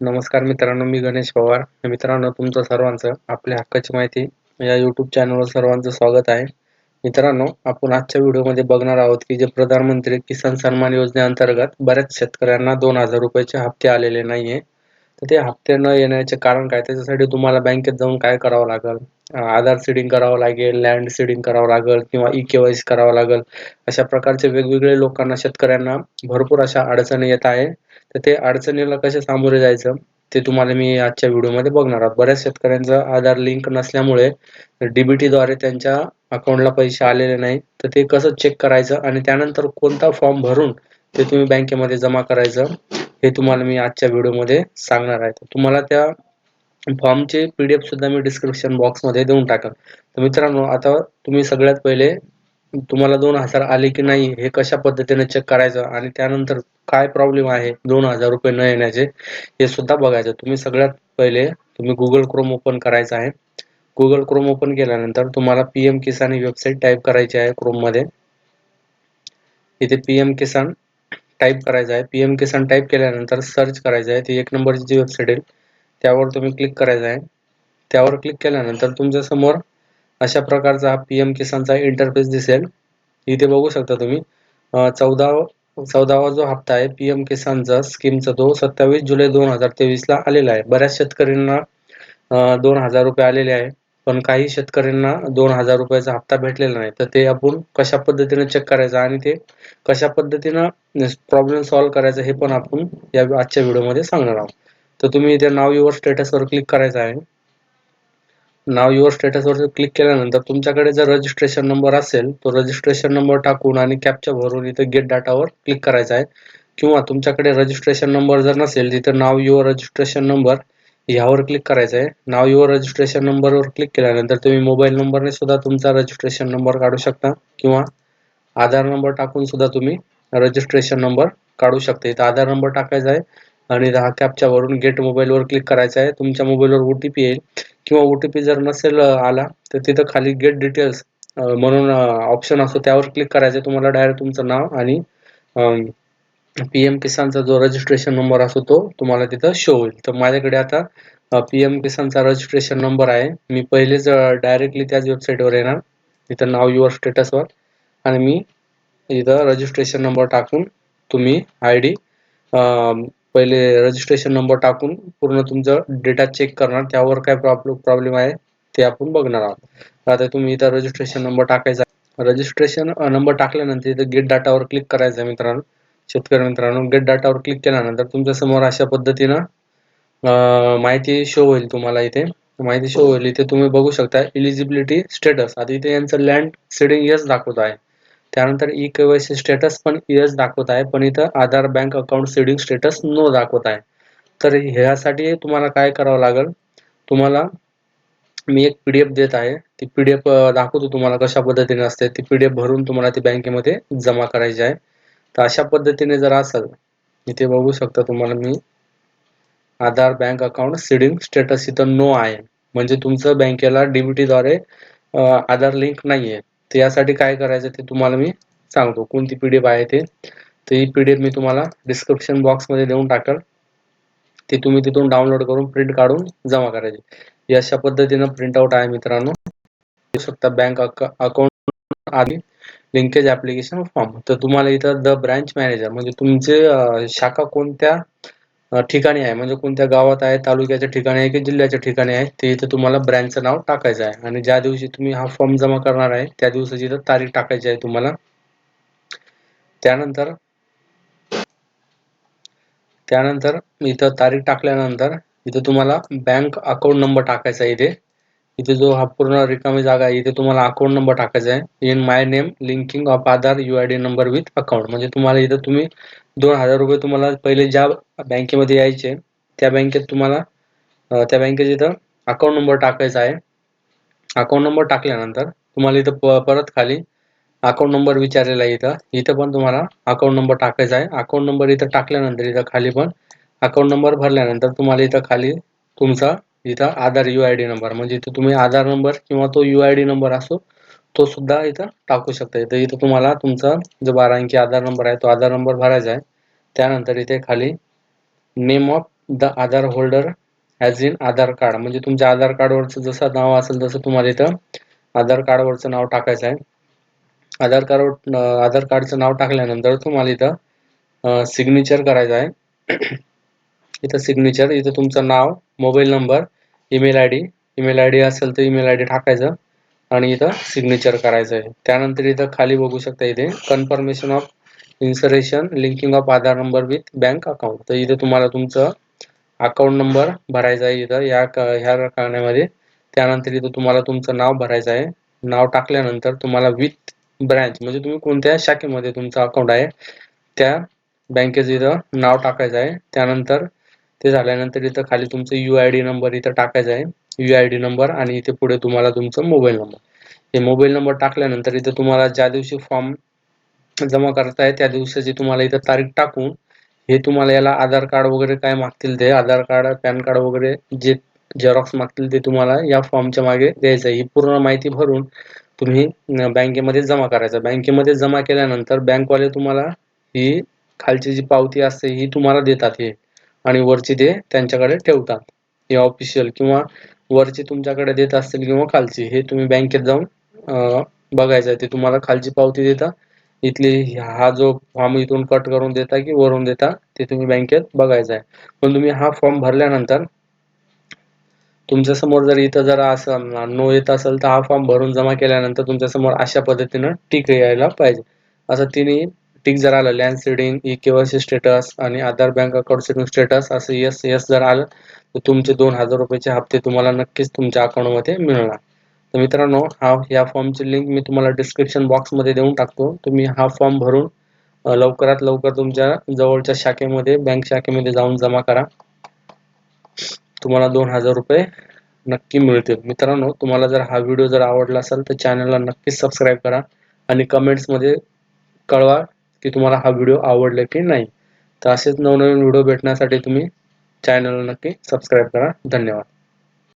नमस्कार मित्रांनो मी गणेश पवार. मित्रांनो तुमचं सर्वांचं आपल्या हक्काची माहिती या युट्यूब चॅनलवर सर्वांचं स्वागत आहे. मित्रांनो आपण आजच्या व्हिडिओमध्ये बघणार आहोत की जे प्रधानमंत्री किसान सन्मान योजनेअंतर्गत बऱ्याच शेतकऱ्यांना दोन हजार रुपयाचे हप्ते आलेले नाहीये. तर ते हप्ते न येण्याचे कारण काय? त्याच्यासाठी तुम्हाला बँकेत जाऊन काय करावं लागेल? आधार सीडिंग करावं लागेल लँड सीडिंग करावं लागेल किंवा ई केवायसी करावं लागेल. अशा प्रकारचे वेगवेगळे लोकांना शेतकऱ्यांना भरपूर अशा अडचणी येत आहे. तर ते अडचणीला कसे सामोरे जायचं ते तुम्हाला मी आजच्या व्हिडिओमध्ये बघणार आहोत. बऱ्याच शेतकऱ्यांचा आधार लिंक नसल्यामुळे डीबीटी द्वारे त्यांच्या अकाउंटला पैसे आलेले नाही तर ते कसं चेक करायचं आणि त्यानंतर कोणता फॉर्म भरून ते तुम्ही बँकेमध्ये जमा करायचं? हे तुम्हाला मी आजच्या व्हिडिओमध्ये सांगणार आहे. तुम्हाला त्या फॉर्मचे पीडीएफ सुद्धा मी डिस्क्रिप्शन बॉक्समध्ये देऊन टाकल तर मित्रांनो आता तुम्ही सगळ्यात पहिले तुम्हाला दोन हजार आले की नाही हे कशा पद्धतीने चेक करायचं आणि त्यानंतर काय प्रॉब्लेम आहे दोन हजार रुपये न येण्याचे हे सुद्धा बघायचं. तुम्ही सगळ्यात पहिले तुम्ही गुगल क्रोम ओपन करायचं आहे. गुगल क्रोम ओपन केल्यानंतर तुम्हाला पी एम किसान ही वेबसाईट टाईप करायची आहे क्रोममध्ये इथे पी एम किसान टाईप करायचं आहे. पी एम किसान टाईप केल्यानंतर सर्च करायचं आहे. ती एक नंबरची जी वेबसाईट येईल त्यावर तुम्ही क्लिक करायचं आहे. त्यावर क्लिक केल्यानंतर तुमच्यासमोर अशा प्रकारचा हा पी एम किसानचा इंटरफेस दिसेल. इथे बघू शकता तुम्ही. चौदा चौदावा जो हप्ता आहे पी एम किसानचा स्कीमचा तो सत्तावीस जुलै दोन हजार तेवीसला आलेला आहे. बऱ्याच शेतकऱ्यांना दोन हजार रुपये आलेले आहे. पण काही शेतकऱ्यांना दोन हजार रुपयाचा हप्ता भेटलेला नाही. तर ते आपण कशा पद्धतीने चेक करायचं आणि ते कशा पद्धतीनं प्रॉब्लेम सॉल्व्ह करायचा हे पण आपण या आजच्या व्हिडिओमध्ये सांगणार आहोत. तर तुम्ही इथे नाव युअर स्टेटसवर क्लिक करायचं आहे. नाव युअर स्टेटसवर क्लिक केल्यानंतर तुमच्याकडे जर रजिस्ट्रेशन नंबर असेल तो रजिस्ट्रेशन नंबर टाकून आणि कॅपच्या भरून इथं गेट डाटावर क्लिक करायचा आहे. किंवा तुमच्याकडे रजिस्ट्रेशन नंबर जर नसेल तिथं नाव युअर रजिस्ट्रेशन नंबर ह्यावर क्लिक करायचं आहे नाव युअर रजिस्ट्रेशन नंबरवर क्लिक केल्यानंतर तुम्ही मोबाईल नंबरने सुद्धा तुमचा रजिस्ट्रेशन नंबर काढू शकता किंवा आधार नंबर टाकून सुद्धा तुम्ही रजिस्ट्रेशन नंबर काढू शकता. इथं आधार नंबर टाकायचा आहे आणि हा कॅपच्या वरून गेट मोबाईलवर क्लिक करायचा आहे. तुमच्या मोबाईलवर ओ टी पी येईल किंवा ओ टी पी जर नसेल आला तर तिथं खाली गेट डिटेल्स म्हणून ऑप्शन असतो त्यावर क्लिक करायचं तुम्हाला डायरेक्ट तुमचं नाव आणि पी एम किसानचा जो रजिस्ट्रेशन नंबर असतो तो तुम्हाला तिथं शो होईल. तर माझ्याकडे आता पी एम किसानचा रजिस्ट्रेशन नंबर आहे. मी पहिलेच डायरेक्टली त्याच वेबसाईटवर येणार. तिथं नाव युअर स्टेटसवर आणि मी इथं रजिस्ट्रेशन नंबर टाकून तुम्ही आय डी पहिले रजिस्ट्रेशन नंबर टाकून पूर्ण तुमचं डेटा चेक करणार. त्यावर काय प्रॉब्लेम प्रॉब्लेम आहे ते आपण बघणार आहोत. आता तुम्ही इथं रजिस्ट्रेशन नंबर टाकायचा. रजिस्ट्रेशन नंबर टाकल्यानंतर इथं गेट डाटावर क्लिक करायचं आहे मित्रांनो. शेतकरी मित्रांनो गेट डाटावर क्लिक केल्यानंतर तुमच्यासमोर अशा पद्धतीनं माहिती शो होईल तुम्हाला इथे. माहिती शो होईल. इथे तुम्ही बघू शकता इलिजिबिलिटी स्टेटस आता इथे यांचं लँड सीडिंग यस दाखवत आहे. त्यानंतर ई केवायसी स्टेटस पण यस दाखवत आहे. पण इथं Aadhaar bank account seeding status no दाखवत आहे. तर ह्यासाठी तुम्हाला काय करावं लागेल? तुम्हाला मी एक पी डी एफ देत आहे. ती पी डी एफ दाखवतो तुम्हाला कशा पद्धतीने असते. ती पी डी एफ भरून तुम्हाला ती बँकेमध्ये जमा करायची आहे. तर अशा पद्धतीने जर असेल इथे बघू शकता तुम्हाला मी. Aadhaar bank account seeding status इथं नो आहे. म्हणजे तुमचं बँकेला डीबीटीद्वारे आधार लिंक नाही आहे तर यासाठी काय करायचं ते तुम्हाला मी सांगतो. कोणती पी डी एफ आहे ते? तर ही पी डी एफ मी तुम्हाला डिस्क्रिप्शन बॉक्समध्ये देऊन टाकल. ते तुम्ही तिथून डाउनलोड करून प्रिंट काढून जमा करायची. अशा पद्धतीनं प्रिंटआउट आहे मित्रांनो. शकता बँक अकाउंट आधी लिंकेज ऍप्लिकेशन फॉर्म तर तुम्हाला इथं द ब्रँच मॅनेजर म्हणजे तुमचे शाखा कोणत्या ठिकाणी आहे? म्हणजे कोणत्या गावात आहे तालुक्याच्या ठिकाणी आहे की जिल्ह्याच्या ठिकाणी आहे? ते इथं तुम्हाला ब्रँचचं नाव टाकायचं आहे. आणि ज्या दिवशी तुम्ही हा फॉर्म जमा करणार आहे त्या दिवसाची इथं तारीख टाकायची आहे तुम्हाला. त्यानंतर त्यानंतर इथं तारीख टाकल्यानंतर इथं तुम्हाला बँक अकाउंट नंबर टाकायचा आहे इथे. इथे जो हा पूर्ण रिकामी जागा आहे इथे तुम्हाला अकाउंट नंबर टाकायचा आहे. In my name linking of Aadhaar U I D number with account म्हणजे तुम्हाला इथं तुम्ही दोन हजार रुपये तुम्हाला पहिले ज्या बँकेमध्ये यायचे त्या बँकेत तुम्हाला त्या बँकेत इथं अकाउंट नंबर टाकायचा आहे. अकाउंट नंबर टाकल्यानंतर तुम्हाला इथं परत खाली अकाउंट नंबर विचारलेला आहे इथं. इथं पण तुम्हाला अकाउंट नंबर टाकायचा आहे. अकाउंट नंबर इथं टाकल्यानंतर इथं खाली पण अकाउंट नंबर भरल्यानंतर तुम्हाला इथं खाली तुमचा इथं Aadhaar U I D number म्हणजे इथं तुम्ही आधार नंबर किंवा तो यू आय डी नंबर असो तो सुद्धा इथं टाकू शकता. इथं इथं तुम्हाला तुमचा जो बारा अंकी आधार नंबर आहे तो आधार नंबर भरायचा आहे. त्यानंतर इथे खाली name of the Aadhaar holder as in Aadhaar card म्हणजे तुमच्या आधार कार्डवरचं जसं नाव असेल तसं तुम्हाला इथं आधार कार्डवरचं नाव टाकायचं आहे. आधार कार्ड आधार कार्डचं नाव टाकल्यानंतर तुम्हाला इथं सिग्नेचर करायचं आहे. इथं सिग्नेचर इथं तुमचं नाव mobile number email I D email I D असेल तर ईमेल आय डी टाकायचं आणि इथं सिग्नेचर करायचं आहे त्यानंतर इथं खाली बघू शकता इथे confirmation of insertion linking of Aadhaar number with bank account तर इथं तुम्हाला तुमचं अकाउंट नंबर भरायचा आहे इथं. या ह्या रकान्यामध्ये त्यानंतर इथं तुम्हाला तुमचं नाव भरायचं आहे. नाव टाकल्यानंतर तुम्हाला विथ ब्रँच म्हणजे तुम्ही कोणत्या शाखेमध्ये तुमचं अकाउंट आहे त्या बँकेचं इथं नाव टाकायचं आहे. त्यानंतर ते झाल्यानंतर इथं खाली तुमचं यू आय डी नंबर इथं टाकायचा आहे. यू आय डी नंबर आणि इथे पुढे तुम्हाला तुमचं मोबाईल नंबर हे मोबाईल नंबर टाकल्यानंतर इथं तुम्हाला ज्या दिवशी फॉर्म जमा करताय त्या दिवसाची तुम्हाला इथं तारीख टाकून हे तुम्हाला याला आधार कार्ड वगैरे काय मागतील ते आधार कार्ड पॅन कार्ड वगैरे जे झेरॉक्स मागतील ते तुम्हाला या फॉर्मच्या मागे द्यायचं आहे. ही पूर्ण माहिती भरून तुम्ही बँकेमध्ये जमा करायचं. बँकेमध्ये जमा केल्यानंतर बँकवाले तुम्हाला ही खालची जी पावती असते ही तुम्हाला देतात हे. आणि वरची ते त्यांच्याकडे ठेवतात. हे ऑफिशियल किंवा वरची तुमच्याकडे देत असतील किंवा खालची हे तुम्ही बँकेत जाऊन बघायचं आहे. ते तुम्हाला खालची पावती देता इथली हा जो फॉर्म इथून कट करून देता की वरून देता ते तुम्ही बँकेत बघायचं आहे. पण तुम्ही हा फॉर्म भरल्यानंतर तुमच्यासमोर जर इथं जर असं नो येत असेल तर हा फॉर्म भरून जमा केल्यानंतर तुमच्यासमोर अशा पद्धतीनं टिक यायला पाहिजे. असं तिन्ही टिक जर आलं land seeding e KYC status आणि Aadhaar bank account setting status असं यस यस जर आलं तर तुमचे दोन हजार रुपयाचे हप्ते तुम्हाला नक्कीच तुमच्या अकाउंटमध्ये मिळणार. तर मित्रांनो हा या फॉर्मची लिंक मी तुम्हाला डिस्क्रिप्शन बॉक्समध्ये देऊन टाकतो. तुम्ही हा फॉर्म भरून लवकरात लवकर तुमच्या जवळच्या शाखेमध्ये बँक शाखेमध्ये जाऊन जमा करा. तुम्हाला दोन हजार रुपये नक्की मिळतील. मित्रांनो तुम्हाला जर हा व्हिडिओ जर आवडला असेल तर चॅनलला नक्कीच सबस्क्राईब करा आणि कमेंट्समध्ये कळवा की तुम्हाला हा व्हिडिओ आवडला की नाही तर असेच नवनवीन व्हिडिओ भेटण्यासाठी तुम्ही चॅनलला नक्की सबस्क्राईब करा. धन्यवाद.